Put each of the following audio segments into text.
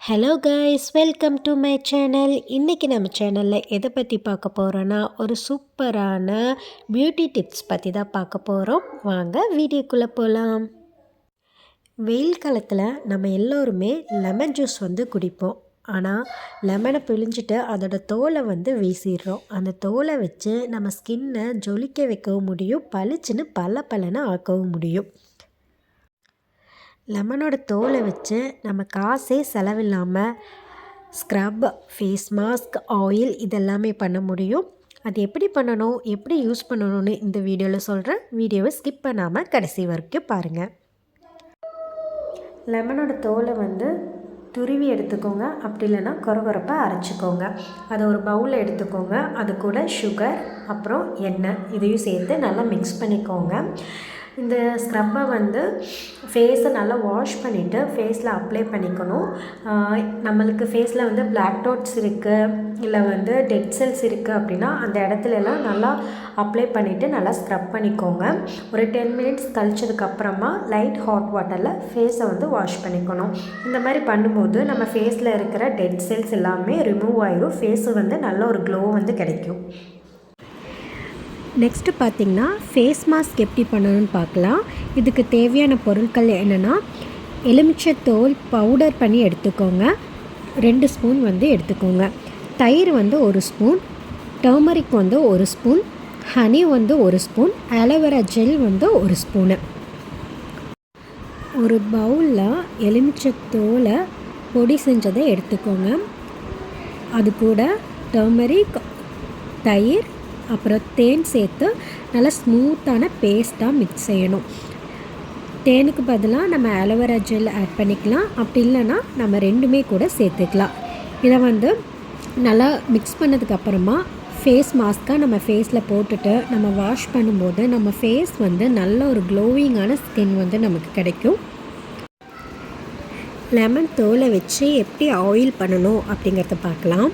Hello guys welcome to my channel இன்றைக்கி நம்ம சேனலில் எதை பற்றி பார்க்க போகிறோன்னா ஒரு சூப்பரான பியூட்டி டிப்ஸ் பற்றி தான் பார்க்க போகிறோம் வாங்க வீடியோக்குள்ளே போகலாம் வெயில் காலத்தில் நம்ம எல்லோருமே லெமன் ஜூஸ் வந்து குடிப்போம். ஆனால் லெமனை பிழிஞ்சிட்டு அதோட தோலை வந்து வீசிடுறோம். அந்த தோலை வச்சு நம்ம ஸ்கின்னை ஜொலிக்க வைக்கவும் முடியும் பளிச்சுன்னு பல பலனை ஆக்கவும் முடியும். லெமனோட தோலை வச்சு நம்ம காசே செலவில்லாமல் ஸ்க்ரப் ஃபேஸ் மாஸ்க் ஆயில் இதெல்லாமே பண்ண முடியும். அது எப்படி பண்ணணும் எப்படி யூஸ் பண்ணணும்னு இந்த வீடியோவில் சொல்கிறேன் வீடியோவை ஸ்கிப் பண்ணாமல் கடைசி வரைக்கும் பாருங்கள் லெமனோட தோலை வந்து துருவி எடுத்துக்கோங்க. அப்படி இல்லைன்னா கொரகொரப்பாக அரைச்சிக்கோங்க. அதை ஒரு பவுலில் எடுத்துக்கோங்க. அது கூட சுகர் அப்புறம் எண்ணெய் இதையும் சேர்த்து நல்லா மிக்ஸ் பண்ணிக்கோங்க. இந்த ஸ்க்ரப்பை வந்து ஃபேஸை நல்லா வாஷ் பண்ணிவிட்டு ஃபேஸில் அப்ளை பண்ணிக்கணும். நம்மளுக்கு ஃபேஸில் வந்து பிளாக் டாட்ஸ் இருக்குது இல்லை வந்து டெட் செல்ஸ் இருக்குது அப்படின்னா அந்த இடத்துலலாம் நல்லா அப்ளை பண்ணிவிட்டு நல்லா ஸ்க்ரப் பண்ணிக்கோங்க. ஒரு டென் மினிட்ஸ் கழிச்சதுக்கப்புறமா லைட் ஹாட் வாட்டரில் ஃபேஸை வந்து வாஷ் பண்ணிக்கணும். இந்த மாதிரி பண்ணும்போது நம்ம ஃபேஸில் இருக்கிற டெட் செல்ஸ் எல்லாமே ரிமூவ் ஆயிரும். ஃபேஸு வந்து நல்ல ஒரு க்ளோ வந்து கிடைக்கும். நெக்ஸ்ட்டு பார்த்திங்கன்னா ஃபேஸ் மாஸ்க் எப்படி பண்ணணும்னு பார்க்கலாம். இதுக்கு தேவையான பொருட்கள் என்னென்னா எலுமிச்சத்தோல் பவுடர் பண்ணி எடுத்துக்கோங்க. ரெண்டு ஸ்பூன் வந்து எடுத்துக்கோங்க. தயிர் வந்து ஒரு ஸ்பூன் டர்மரிக் வந்து ஒரு ஸ்பூன் ஹனி வந்து ஒரு ஸ்பூன் அலோவேரா ஜெல் வந்து ஒரு ஸ்பூனு ஒரு பவுலில் எலுமிச்சத்தோலை பொடி செஞ்சதை எடுத்துக்கோங்க. அது கூட டர்மரிக் தயிர் அப்புறம் தேன் சேர்த்து நல்லா ஸ்மூத்தான பேஸ்ட்டாக மிக்ஸ் செய்யணும். தேனுக்கு பதிலாக நம்ம அலோவேரா ஜெல் ஆட் பண்ணிக்கலாம். அப்படி இல்லைன்னா நம்ம ரெண்டுமே கூட சேர்த்துக்கலாம். இதை வந்து நல்லா மிக்ஸ் பண்ணதுக்கப்புறமா ஃபேஸ் மாஸ்க்காக நம்ம ஃபேஸில் போட்டுட்டு நம்ம வாஷ் பண்ணும்போது நம்ம ஃபேஸ் வந்து நல்ல ஒரு க்ளோவிங்கான ஸ்கின் வந்து நமக்கு கிடைக்கும். லெமன் தோலை வச்சு எப்படி ஆயில் பண்ணணும் அப்படிங்கிறத பார்க்கலாம்.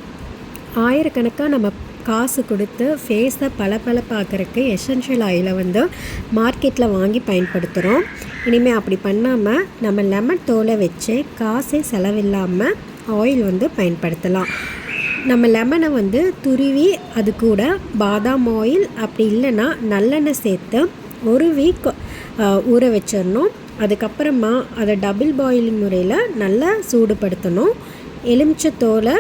ஆயிரக்கணக்காக நம்ம காசு கொடுத்து ஃபேஸை பளபளப்பாக்கிறதுக்கு எசென்ஷியல் ஆயிலை வந்து மார்க்கெட்டில் வாங்கி பயன்படுத்துகிறோம் இனிமேல் அப்படி பண்ணாமல் நம்ம லெமன் தோலை வச்சு காசே செலவில்லாமல் ஆயில் வந்து பயன்படுத்தலாம். நம்ம லெமனை வந்து துருவி அது கூட பாதாம் ஆயில் அப்படி இல்லைன்னா நல்லெண்ணெய் சேர்த்து ஒரு வீக் ஊற வச்சிடணும். அதுக்கப்புறமா அதை டபுள் பாயிலிங் முறையில் நல்லா சூடுபடுத்தணும். எலுமிச்சத்தோலை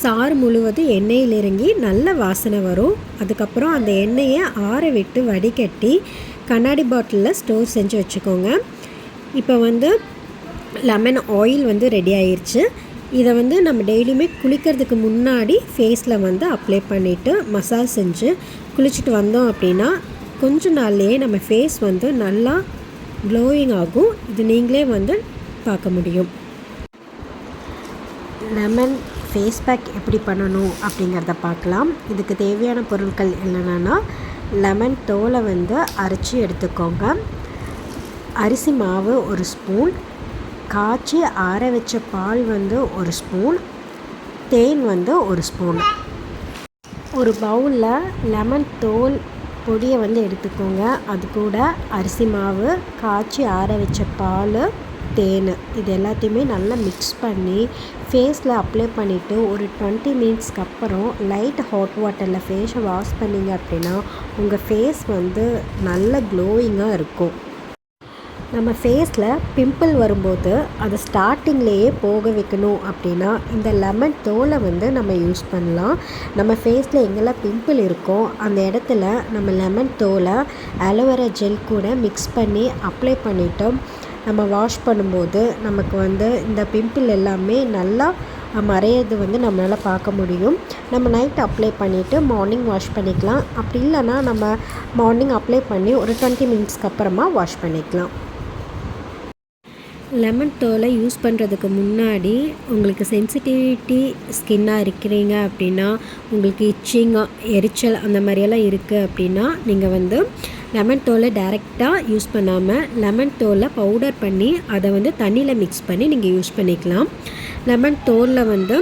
சாறு முழுவதும் எண்ணெயில் இறங்கி நல்ல வாசனை வரும். அதுக்கப்புறம் அந்த எண்ணெயை ஆற விட்டு வடிகட்டி கண்ணாடி பாட்டிலில் ஸ்டோர் செஞ்சு வச்சுக்கோங்க. இப்போ வந்து லெமன் ஆயில் வந்து ரெடி ஆயிடுச்சு இதை வந்து நம்ம டெய்லியுமே குளிக்கிறதுக்கு முன்னாடி ஃபேஸில் வந்து அப்ளை பண்ணிவிட்டு மசாஜ் செஞ்சு குளிச்சுட்டு வந்தோம் அப்படின்னா கொஞ்ச நாள்லேயே நம்ம ஃபேஸ் வந்து நல்லா க்ளோயிங் ஆகும். இது நீங்களே வந்து பார்க்க முடியும். லெமன் ஃபேஸ் பேக் எப்படி பண்ணணும் அப்படிங்கிறத பார்க்கலாம். இதுக்கு தேவையான பொருட்கள் என்னென்னா லெமன் தோலை வந்து அரைச்சி எடுத்துக்கோங்க. அரிசி மாவு ஒரு ஸ்பூன் காய்ச்சி ஆற வச்ச பால் வந்து ஒரு ஸ்பூன் தேன் வந்து ஒரு ஸ்பூன் ஒரு பவுலில் லெமன் தோல் பொடியை வந்து எடுத்துக்கோங்க. அது கூட அரிசி மாவு காய்ச்சி ஆற வச்ச பால் தேன் இது எல்லாத்தையுமே நல்லா மிக்ஸ் பண்ணி ஃபேஸில் அப்ளை பண்ணிவிட்டு ஒரு டுவெண்ட்டி மினிட்ஸ்க்கு அப்புறம் லைட் ஹாட் வாட்டரில் ஃபேஸை வாஷ் பண்ணிங்க அப்படின்னா உங்கள் ஃபேஸ் வந்து நல்ல க்ளோயிங்காக இருக்கும். நம்ம ஃபேஸில் பிம்பிள் வரும்போது அதை ஸ்டார்டிங்லேயே போக வைக்கணும் அப்படின்னா இந்த லெமன் தோலை வந்து நம்ம யூஸ் பண்ணலாம். நம்ம ஃபேஸில் எங்கெல்லாம் பிம்பிள் இருக்கோ அந்த இடத்துல நம்ம லெமன் தோலை அலோவேரா ஜெல் கூட மிக்ஸ் பண்ணி அப்ளை பண்ணிவிட்டோம் நம்ம வாஷ் பண்ணும்போது நமக்கு வந்து இந்த பிம்பிள் எல்லாமே நல்லா மறையிறது வந்து நம்மளால் பார்க்க முடியும். நம்ம நைட் அப்ளை பண்ணிவிட்டு மார்னிங் வாஷ் பண்ணிக்கலாம். அப்படி இல்லைன்னா நம்ம மார்னிங் அப்ளை பண்ணி ஒரு டுவெண்ட்டி மினிட்ஸ்க்கு அப்புறமா வாஷ் பண்ணிக்கலாம். லெமன் தோலை யூஸ் பண்ணுறதுக்கு முன்னாடி உங்களுக்கு சென்சிட்டிவிட்டி ஸ்கின்னாக இருக்கிறீங்க அப்படின்னா உங்களுக்கு இச்சிங்காக எரிச்சல் அந்த மாதிரியெல்லாம் இருக்குது அப்படின்னா நீங்கள் வந்து லெமன் தோலை டைரெக்டாக யூஸ் பண்ணாமல் லெமன் தோலை பவுடர் பண்ணி அதை வந்து தண்ணியில் மிக்ஸ் பண்ணி நீங்கள் யூஸ் பண்ணிக்கலாம். லெமன் தோலில் வந்து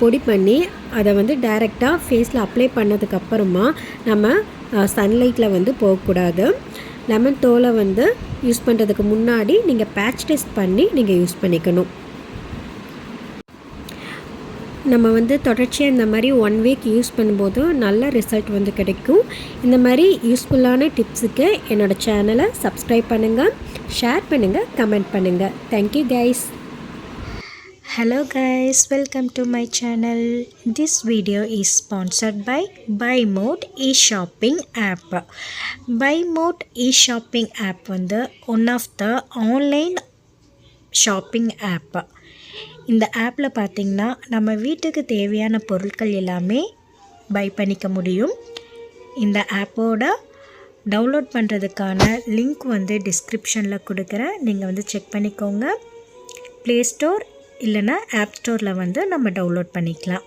பொடி பண்ணி அதை வந்து டைரெக்டாக ஃபேஸில் அப்ளை பண்ணதுக்கப்புறமா நம்ம சன்லைட்டில் வந்து போகக்கூடாது. லெமன் தோலை வந்து யூஸ் பண்ணுறதுக்கு முன்னாடி நீங்கள் பேட்ச் டெஸ்ட் பண்ணி நீங்கள் யூஸ் பண்ணிக்கணும். நம்ம வந்து தொடர்ச்சியாக இந்த மாதிரி ஒன் வீக் யூஸ் பண்ணும்போது நல்ல ரிசல்ட் வந்து கிடைக்கும். இந்த மாதிரி யூஸ்ஃபுல்லான டிப்ஸுக்கு என்னோடய சேனலை சப்ஸ்கிரைப் பண்ணுங்கள் ஷேர் பண்ணுங்கள் கமெண்ட் பண்ணுங்கள் thank you guys Hello guys, welcome to my channel. This video is sponsored by BuyMode e-shopping app. BuyMode e-shopping app வந்து one of the online shopping app இந்த ஆப்பில் பார்த்திங்கன்னா நம்ம வீட்டுக்கு தேவையான பொருட்கள் எல்லாமே பை பண்ணிக்க முடியும் இந்த ஆப்போட டவுன்லோட் பண்ணுறதுக்கான லிங்க் வந்து டிஸ்கிரிப்ஷனில் கொடுக்குறேன் நீங்கள் வந்து செக் பண்ணிக்கோங்க ப்ளே ஸ்டோர் இல்லைன்னா ஆப் ஸ்டோரில் வந்து நம்ம டவுன்லோட் பண்ணிக்கலாம்.